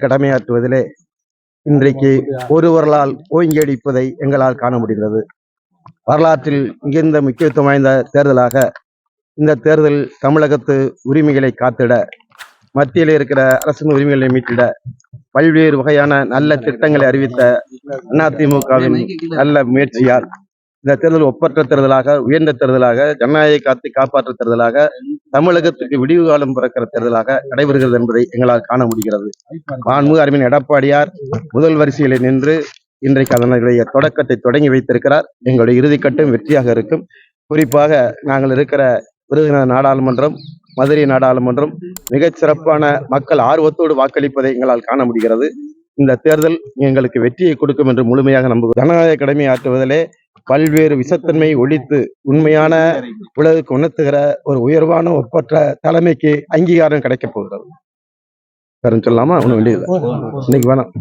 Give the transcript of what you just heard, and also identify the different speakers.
Speaker 1: கடமையாற்றுவதிலே இன்றைக்கு ஒருவர்களால் ஓங்கி எங்களால் காண முடிகிறது. வரலாற்றில் மிகுந்த முக்கியத்துவம் வாய்ந்த தேர்தலாக இந்த தேர்தல் தமிழகத்து உரிமைகளை காத்திட மத்தியில் இருக்கிற அரசின் உரிமைகளை மீட்டிட பல்வேறு வகையான நல்ல திட்டங்களை அறிவித்த அதிமுகவின் நல்ல முயற்சியால் இந்த தேர்தல் ஒப்பற்ற தேர்தலாக உயர்ந்த தேர்தலாக ஜனநாயக காத்து காப்பாற்ற தேர்தலாக தமிழகத்துக்கு விடிவு காலம் பிறக்கிற தேர்தலாக நடைபெறுகிறது என்பதை எங்களால் காண முடிகிறது. மாண்புமிகு அறிவின் எடப்பாடியார் முதல் வரிசையில் நின்று இன்றைக்கு அதனுடைய தொடக்கத்தை தொடங்கி வைத்திருக்கிறார். எங்களுடைய இறுதிக்கட்டம் வெற்றியாக இருக்கும். குறிப்பாக நாங்கள் இருக்கிற விருதுநகர் நாடாளுமன்றம் மதுரை நாடாளுமன்றம் மிகச் சிறப்பான மக்கள் ஆர்வத்தோடு வாக்களிப்பதை எங்களால் காண முடிகிறது. இந்த தேர்தல் எங்களுக்கு வெற்றியை கொடுக்கும் என்று முழுமையாக நம்புகிறோம். ஜனநாயக கடமை ஆற்றுவதிலே பல்வேறு விஷத்தன்மையை ஒழித்து உண்மையான உலகுக்கு உணர்த்துகிற ஒரு உயர்வான ஒப்பற்ற தலைமைக்கு அங்கீகாரம் கிடைக்க போகிறது. வேற சொல்லலாமா ஒன்றும் வேண்டியது இன்னைக்கு வேணாம்.